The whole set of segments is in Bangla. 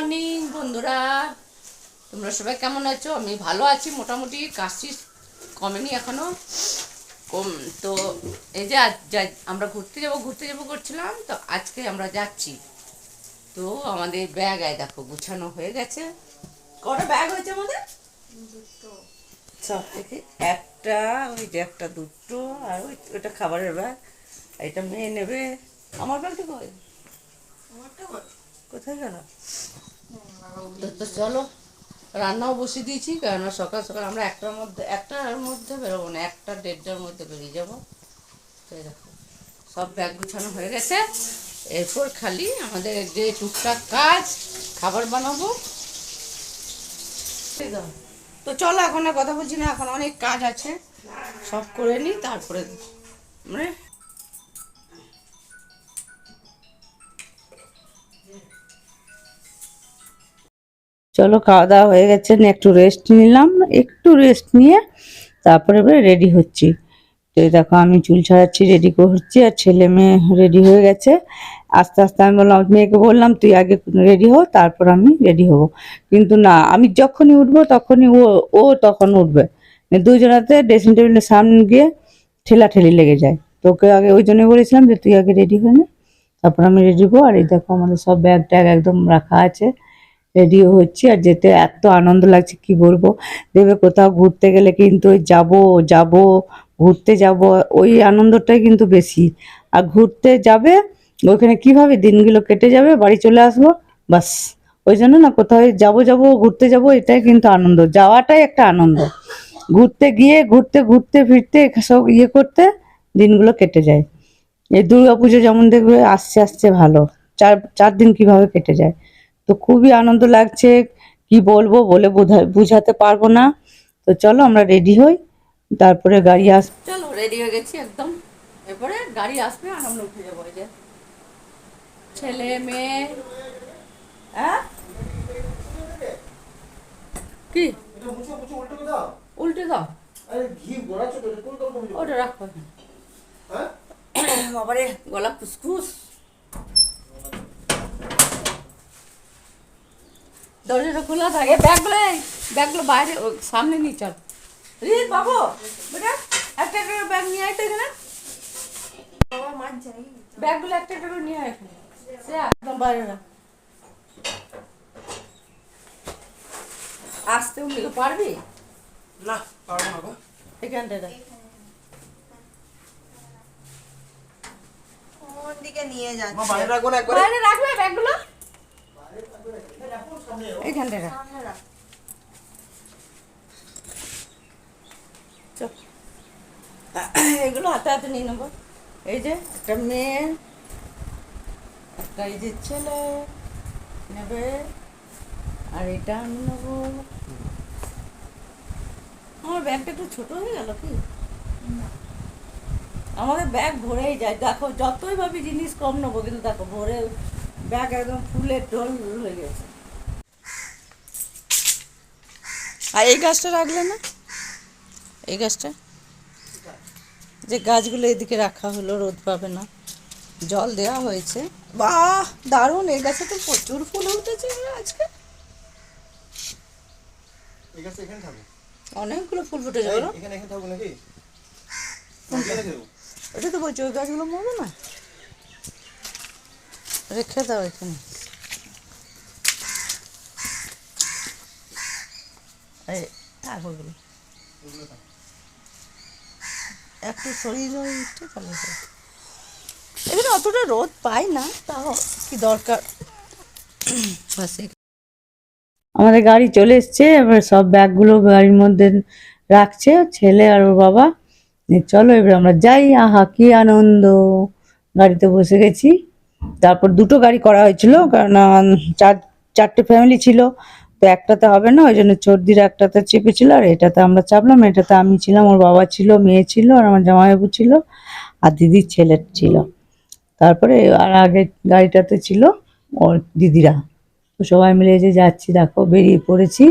মর্নিং বন্ধুরা। তোমরা সবাই কেমন আছো? আমি ভালো আছি মোটামুটি কাশি কমেনি এখনও। কম তো এই যে আজ আমরা ঘুরতে যাব ঘুরতে যাব করছিলাম তো আজকে আমরা যাচ্ছি। তো আমাদের ব্যাগ আয় দেখো গুছানো হয়ে গেছে। কটা ব্যাগ হয়েছে আমাদের? সব থেকে একটা ওই যে একটা দুটো আর ওই ওটা খাবারের ব্যাগ। এটা মেয়ে নেবে। আমার ব্যাগটা কই কোথায় গেল? তো চলো, রান্নাও বসিয়ে দিয়েছি, কেননা সকাল সকাল আমরা একটার মধ্যে একটার মধ্যে বেরোবো না, একটা দেড়টার মধ্যে বেরিয়ে যাব সব ব্যাগ গুছানো হয়ে গেছে এরপর খালি আমাদের যে টুকটাক কাজ, খাবার বানাবো। তো চলো, এখন আর কথা বলছি না, এখন অনেক কাজ আছে, সব করে নিই, তারপরে মানে চলো খাওয়া দাওয়া হয়ে গেছে একটু রেস্ট নিলাম, একটু রেস্ট নিয়ে তারপরে রেডি হচ্ছি। তো দেখো আমি চুল ছাড়াচ্ছি রেডি করছি আর ছেলে মেয়ে রেডি হয়ে গেছে। আস্তে আস্তে আমি বললাম, মেয়েকে বললাম, তুই আগে রেডি হো, তারপর আমি রেডি হব। কিন্তু না, আমি যখনই উঠবো তখনই ও ও তখন উঠবে। দুজনাতে ড্রেসিং টেবিলের সামনে গিয়ে ঠেলা ঠেলি লেগে যায়। তোকে আগে ওই জন্যই বলেছিলাম যে, তুই আগে রেডি হয়ে নে, তারপর আমি রেডি হব। আর এই দেখো আমাদের সব ব্যাগ ট্যাগ একদম রাখা আছে। রেডিও হচ্ছি আর যেতে এত আনন্দ লাগছে, কি বলব? দেবে কোথাও ঘুরতে গেলে কিন্তু ওই যাব যাব, ঘুরতে যাব, ওই আনন্দটাই কিন্তু বেশি। আর ঘুরতে যাবে, ওইখানে কীভাবে দিনগুলো কেটে যাবে, বাড়ি চলে আসব, বাস। ওই জন্য না কোথাও যাব যাব, ঘুরতে যাব, এটাই কিন্তু আনন্দ, যাওয়াটাই একটা আনন্দ। ঘুরতে গিয়ে, ঘুরতে ঘুরতে, ফিরতে, সব ইয়ে করতে দিনগুলো কেটে যায়। এই দুর্গা পুজো যেমন দেখবে, আসছে আসছে ভালো। চার চার দিন কীভাবে কেটে যায়। তো খুবই আনন্দ লাগছে কি বলব বলে বোঝা- বুঝাতে পারব না। তো চলো আমরা রেডি হই তারপরে গাড়ি আসবে চলো রেডি হয়ে গেছি একদম। এরপরে গাড়ি আসবে আর আমরা উঠে যাব যে। ছেলে মেয়ে হ্যাঁ? কি? এটা মুছো মুছো উল্টো দাও। ওটা রাখো। হ্যাঁ? বাবারে গলা ফুসফুস দরজাটা খোলা থাকে। ব্যাগগুলো ব্যাগগুলো বাইরে সামনে নিয়ে চল। রিত বাবু বেটা একটা একটা ব্যাগ নিয়ে আয় তো এখানে। ব্যাগগুলো একটা একটা নিয়ে আয় সে একদম বাইরে রাখ আসতে উঠলে পারবি? না পারব না গো। এখানটা। কোন দিকে নিয়ে যাচ্ছে? বাইরে রাখব না একবারে? বাইরে রাখবে ব্যাগগুলো এগুলো হাতে হাতে নিয়ে নেব। এই যে একটা মেয়ে, একটা এই যে ছেলে নেবে, আর এটা আমি নেব। আমার ব্যাগটা একটু ছোট হয়ে গেল কি? আমাদের ব্যাগ ভরেই যায়। দেখো, যতই ভাবি জিনিস কম নেব, কিন্তু দেখো, ভরে ব্যাগ একদম ফুলে টোল হয়ে গেছে। আর এই গাছটা রাখলে না? এই গাছটা? যে গাছগুলো এদিকে রাখা হলো রোদ পাবে না। জল দেওয়া হয়েছে। বাহ দারুণ এই গাছে তো প্রচুর ফুল উঠেছে আজকে? অনেকগুলো ফুল ফুটে যাবে ওটা তো বলছি ওই গাছগুলো মরবে না? রেখে দাও এখানে। একটু শরীর একটু হবে। এখানে অতটা রোদ পাই না, তাও কি দরকার? আমাদের গাড়ি চলে এসছে, এবার সব ব্যাগগুলো গাড়ির মধ্যে রাখছে, ছেলে আর ওর বাবা। চলো, এবার আমরা যাই। আহা, কি আনন্দ। গাড়িতে বসে গেছি। তারপর দুটো গাড়ি করা হয়েছিল, কারণ চার, চারটে ফ্যামিলি ছিল, তো একটাতে হবে না, ওই জন্য চর্দির একটাতে চেপেছিল, আর এটাতে আমরা চাপলাম, এটাতে আমি ছিলাম, ওর বাবা ছিল, মেয়ে ছিল, আর আমার জামাইবাবু ছিল, আর দিদির ছেলে ছিল। তারপরে, আর আগে গাড়িটাতে ছিল, ওর দিদিরা। তো সবাই মিলে যে যাচ্ছি, দেখো, বেরিয়ে পড়েছি।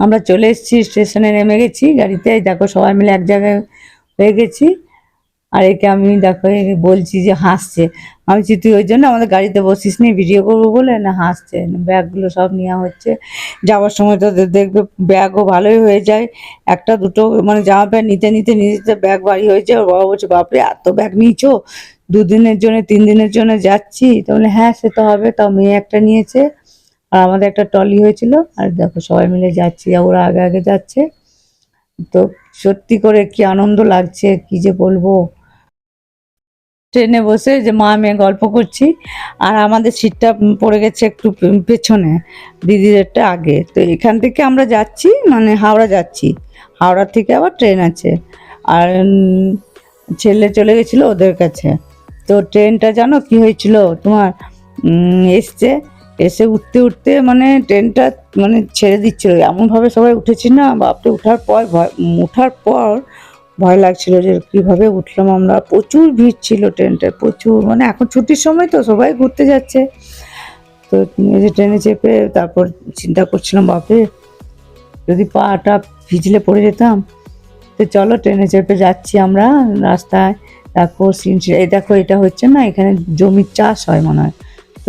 আমরা চলে এসেছি স্টেশনে নেমে গেছি। গাড়িতে দেখো সবাই মিলে এক জায়গায় হয়ে গেছি। আর একে আমি দেখো বলছি যে হাসছে। আমি বলছি, তুই ওই জন্য আমাদের গাড়িতে বসিস নি? ভিডিও করব বলে? না হাসছে। ব্যাগগুলো সব নেওয়া হচ্ছে। যাওয়ার সময় তো দেখবে ব্যাগও ভালোই হয়ে যায়। একটা দুটো মানে জামা প্যান্ট নিতে নিতে নিতে ব্যাগ ভারী হয়েছে ওর বাবা বলছে বাপরে এত ব্যাগ নিয়েছো? দুদিনের জন্য তিন দিনের জন্য যাচ্ছি? তো বলে হ্যাঁ সে তো হবে। তাও মেয়ে একটা নিয়েছে। আর আমাদের একটা টলি হয়েছিল, আর দেখো সবাই মিলে যাচ্ছি ওরা আগে আগে যাচ্ছে। তো সত্যি করে কি আনন্দ লাগছে, কি যে বলব? ট্রেনে বসে যে মা মেয়ে গল্প করছি, আর আমাদের সিটটা পড়ে গেছে একটু পেছনে, দিদিদেরটা আগে। তো এখান থেকে আমরা যাচ্ছি মানে হাওড়া যাচ্ছি। হাওড়া থেকে আবার ট্রেন আছে। আর ছেলে চলে গেছিল ওদের কাছে। তো ট্রেনটা জানো কি হয়েছিল? তোমার এসছে এসে উঠতে উঠতে মানে ট্রেনটা মানে ছেড়ে দিচ্ছিল। এমনভাবে সবাই উঠেছি না, বাপরে ওঠার পর ভয়, উঠার পর ভয় লাগছিল যে কীভাবে উঠলাম আমরা। প্রচুর ভিড় ছিল ট্রেনটায় প্রচুর মানে এখন ছুটির সময় তো সবাই ঘুরতে যাচ্ছে। তো যে ট্রেনে চেপে তারপর চিন্তা করছিলাম, বাপরে, যদি পাটা ভিজলে পড়ে যেতাম। তো চলো ট্রেনে চেপে যাচ্ছি আমরা রাস্তায়। দেখো সিন এই দেখো এটা হচ্ছে না, এখানে জমির চাষ হয় মনে হয়।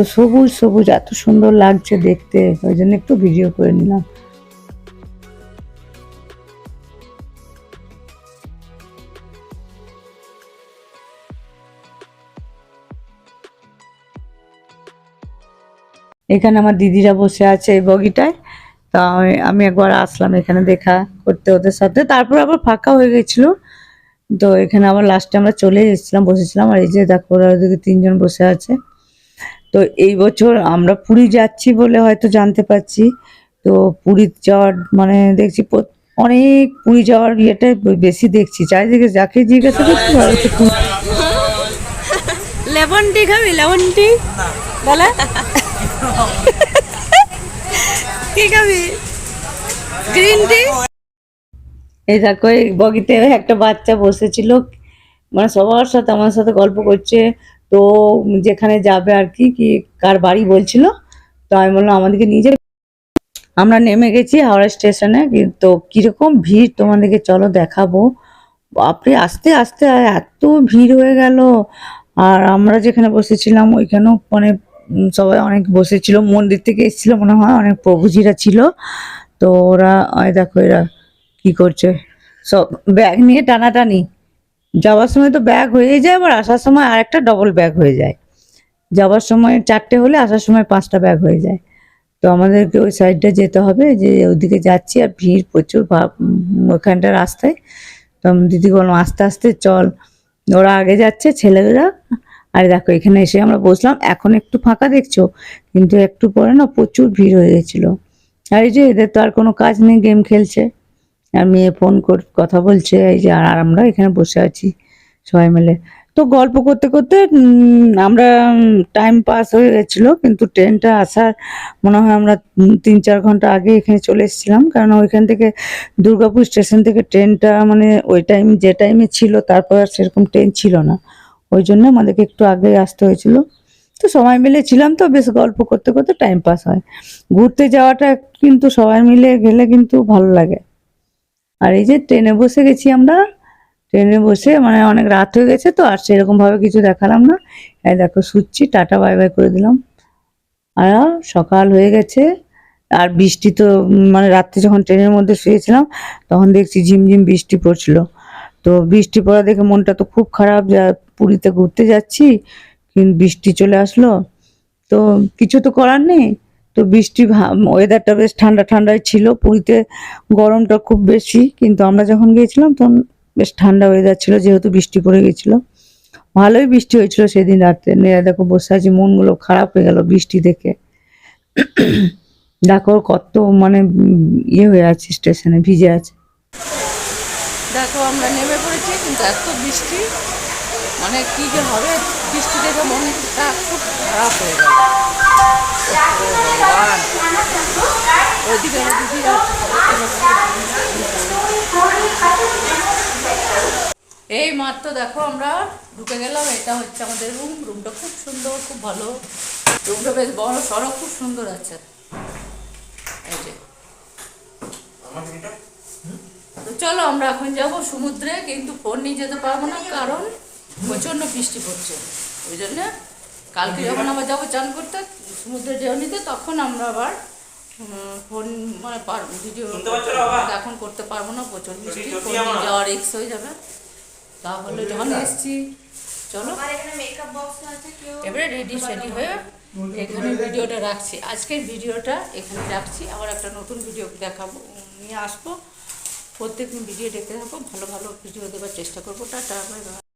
তো সবুজ সবুজ, এত সুন্দর লাগছে দেখতে। ওই জন্য একটু ভিডিও করে নিলাম। এখানে আমার দিদিরা বসে আছে এই বগিটায়। তা আমি- একবার আসলাম এখানে দেখা করতে ওদের সাথে। তারপর আবার ফাঁকা হয়ে গেছিল। তো এখানে আবার লাস্টে আমরা চলে এসেছিলাম, বসেছিলাম। আর এই যে দেখো ওরা ওদিকে তিনজন বসে আছে। তো এই বছর আমরা পুরী যাচ্ছি বলে হয়তো জানতে পারছি। তো পুরী যাওয়ার মানে দেখছি অনেক পুরী যাওয়ার ইয়েটা বেশি দেখছি। চারিদিকে যাকে জিজ্ঞাসা করছি লেমন টি খাবি? Lemon tea? বলে? কি খাবি? Green tea? এই দেখো বগিতে একটা বাচ্চা বসেছিল। মানে সবার সাথে আমার সাথে গল্প করছে। তো যেখানে যাবে আর কি কি কার বাড়ি বলছিল, তো আমি বললাম আমাদেরকে যাবে। আমরা নেমে গেছি হাওড়া স্টেশনে, কিন্তু কীরকম ভিড় তোমাদেরকে চলো দেখাবো। বাপরে, আস্তে আস্তে এত ভিড় হয়ে গেল। আর আমরা যেখানে বসেছিলাম, ওইখানেও মানে সবাই অনেক বসেছিল, মন্দির থেকে এসেছিল মনে হয়, অনেক প্রভুজিরা ছিল। তো ওরা দেখো এরা কি করছে। সব ব্যাগ নিয়ে টানাটানি। যাওয়ার সময় তো ব্যাগ হয়ে যায়, আবার আসার সময় আর একটা ডবল ব্যাগ হয়ে যায়। যাওয়ার সময় চারটে হলে আসার সময় পাঁচটা ব্যাগ হয়ে যায়। তো আমাদেরকে ওই সাইডটা যেতে হবে, যে ওইদিকে যাচ্ছি আর ভিড় প্রচুর ওখানটা রাস্তায়। তো দিদি বললাম, আস্তে আস্তে চল। ওরা আগে যাচ্ছে, ছেলেরা। আর দেখো, এখানে এসে আমরা বসলাম। এখন একটু ফাঁকা দেখছ, কিন্তু একটু পরে না প্রচুর ভিড় হয়ে গেছিল। আর এই যে এদের তো আর কোনো কাজ নেই গেম খেলছে। আর মেয়ে ফোন কর, কথা বলছে, এই যে আর আমরা এখানে বসে আছি সবাই মিলে। তো গল্প করতে করতে আমরা টাইম পাস হয়ে গেছিল, কিন্তু ট্রেনটা আসার, মনে হয় আমরা তিন চার ঘণ্টা আগে এখানে চলে এসেছিলাম, কারণ ওইখান থেকে দুর্গাপুর স্টেশন থেকে ট্রেনটা মানে ওই টাইম যে টাইমে ছিল, তারপর আর সেরকম ট্রেন ছিল না। ওই জন্য আমাদেরকে একটু আগে আসতে হয়েছিল। তো সবাই মিলে ছিলাম তো, বেশ গল্প করতে করতে টাইম পাস হয়। ঘুরতে যাওয়াটা কিন্তু সবাই মিলে গেলে কিন্তু ভালো লাগে। আর এই যে ট্রেনে বসে গেছি আমরা, ট্রেনে বসে মানে অনেক রাত হয়ে গেছে তো, আর সেরকম ভাবে কিছু দেখালাম না। এই দেখো শুচ্ছি, টাটা, বাই বাই করে দিলাম। আর সকাল হয়ে গেছে, আর বৃষ্টি তো মানে রাত্রে যখন ট্রেনের মধ্যে শুয়েছিলাম, তখন দেখছি ঝিমঝিম বৃষ্টি পড়ছিল। তো বৃষ্টি পড়া দেখে মনটা তো খুব খারাপ, যা পুরীতে ঘুরতে যাচ্ছি, কিন্তু বৃষ্টি চলে আসলো। তো কিছু তো করার নেই তো বৃষ্টি ওয়েদারটা বেশ ঠান্ডা ঠান্ডাই ছিল, পুরীতে গরমটা খুব বেশি, কিন্তু আমরা যখন গিয়েছিলাম তখন বেশ ঠান্ডা ওয়েদার ছিল, যেহেতু বৃষ্টি পড়ে গেছিল ভালোই বৃষ্টি হয়েছিল সেদিন রাত্রে নিয়ে দেখো বসে আছি, মনগুলো খারাপ হয়ে গেল বৃষ্টি দেখে। দেখো কত মানে ইয়ে হয়ে আছে স্টেশনে ভিজে আছে। দেখো, আমরা নেমে পড়েছি, কিন্তু এত বৃষ্টি মানে কি যে হবে, বৃষ্টি দেখে মনটা খুব খারাপ হয়ে গেল ভগবান। ওইদিকে আমার দিদি এই মাত্র দেখো আমরা ঢুকে গেলাম এটা হচ্ছে আমাদের রুম রুমটা খুব সুন্দর খুব ভালো। রুমটা বেশ বড় সড়ক খুব সুন্দর আছে। এই যে। তো চলো আমরা এখন যাব সমুদ্রে কিন্তু ফোন নিয়ে যেতে পারব না কারণ প্রচণ্ড বৃষ্টি পড়ছে। ওই জন্যে কালকে যখন আবার যাব চান করতে সমুদ্রে ঢেউ নিতে তখন আমরা আবার ফোন মানে ভিডিও এখন করতে পারব না প্রচুর বৃষ্টি ফোন যাওয়ার রিক্স হয়ে যাবে। তাহলে যখন এসছি। চলো। এবারে রেডি সেডি হয়ে এখানে ভিডিওটা রাখছি। আজকের ভিডিওটা এখানে রাখছি। আবার একটা নতুন ভিডিও দেখাবো নিয়ে আসব। প্রত্যেকদিন ভিডিও দেখতে থাকব ভালো ভালো ভিডিও দেওয়ার চেষ্টা করব। Tata bye bye